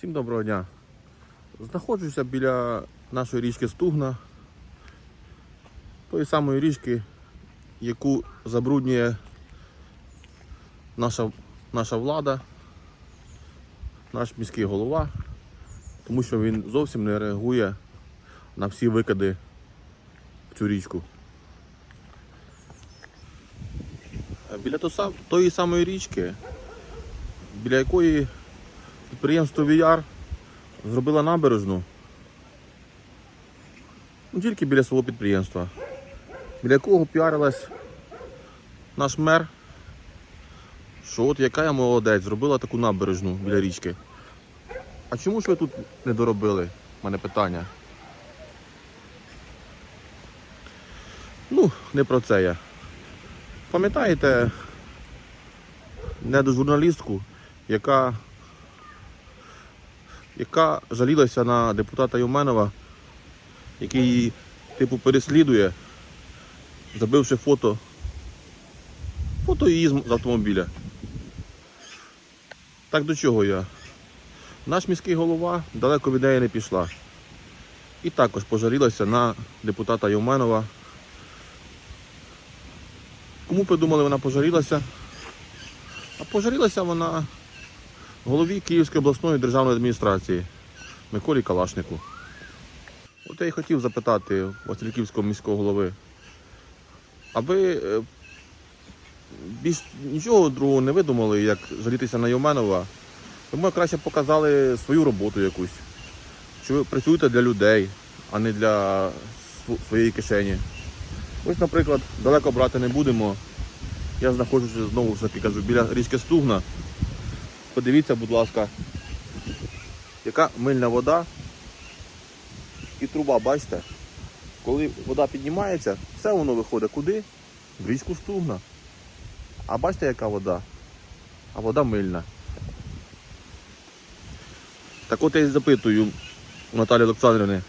Всім доброго дня. Знаходжуся біля нашої річки Стугна, тої самої річки, яку забруднює наша, наша влада, наш міський голова, тому що він зовсім не реагує на всі викиди в цю річку. Біля то тої самої річки, біля якої підприємство VR зробило набережну. Ну, тільки біля свого підприємства, біля якого піарилась наш мер, що от яка я молодець, зробила таку набережну біля річки. А чому ж ви тут не доробили? У мене питання. Ну, не про це я. Пам'ятаєте недожурналістку, яка яка жалілася на депутата Юменова, який її типу переслідує, забивши фото, фото її з автомобіля. Так до чого я? Наш міський голова далеко від неї не пішла. І також пожалілася на депутата Юменова. Кому придумали, вона пожалілася? А пожалілася вона голові Київської обласної державної адміністрації Миколі Калашнику. От я і хотів запитати Васильківського міського голови. А ви е, більш нічого другого не видумали, як жалітися на Йоменова? Може краще показали свою роботу якусь. Що ви працюєте для людей, а не для своєї кишені. Ось, наприклад, далеко брати не будемо. Я знаходжуся знову ж таки кажу біля річки Стугна. Подивіться, будь ласка, яка мильна вода і труба, бачите? Коли вода піднімається, все воно виходить куди? В річку Стугна. А бачите, яка вода? А вода мильна. Так от я і запитую у Наталі Олександрівни.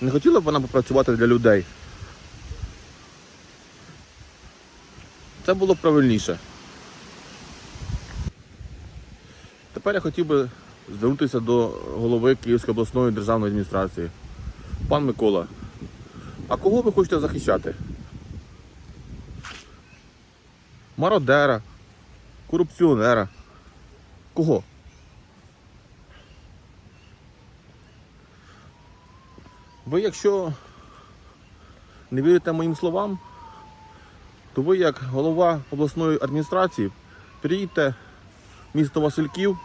Не хотіла б вона попрацювати для людей? Це було б правильніше. Тепер я хотів би звернутися до голови Київської обласної державної адміністрації. Пан Микола, а кого ви хочете захищати? Мародера, корупціонера. Кого? Ви, якщо не вірите моїм словам, то ви, як голова обласної адміністрації, приїдьте в місто Васильків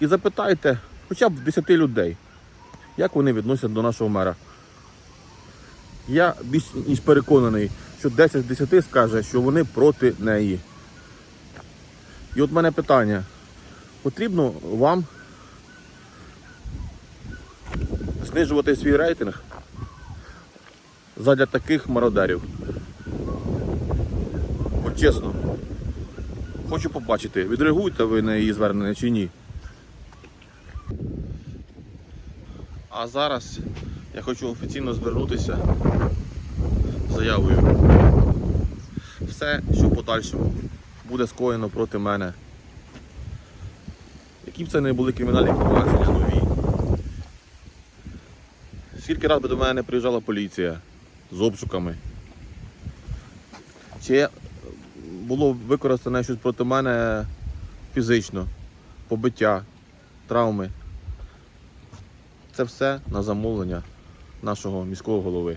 і запитайте хоча б 10 людей, як вони відносять до нашого мера. Я більш ніж переконаний, що 10 з 10 скаже, що вони проти неї. І от мене питання. Потрібно вам знижувати свій рейтинг задля таких мародерів? От чесно. Хочу побачити, відреагуєте ви на її звернення чи ні. А зараз я хочу офіційно звернутися з заявою. Все, що в подальшому буде скоєно проти мене. Які б це не були кримінальні провадження нові. Скільки разів би до мене приїжджала поліція з обшуками? Чи було використане щось проти мене фізично, побиття, травми. Це все на замовлення нашого міського голови.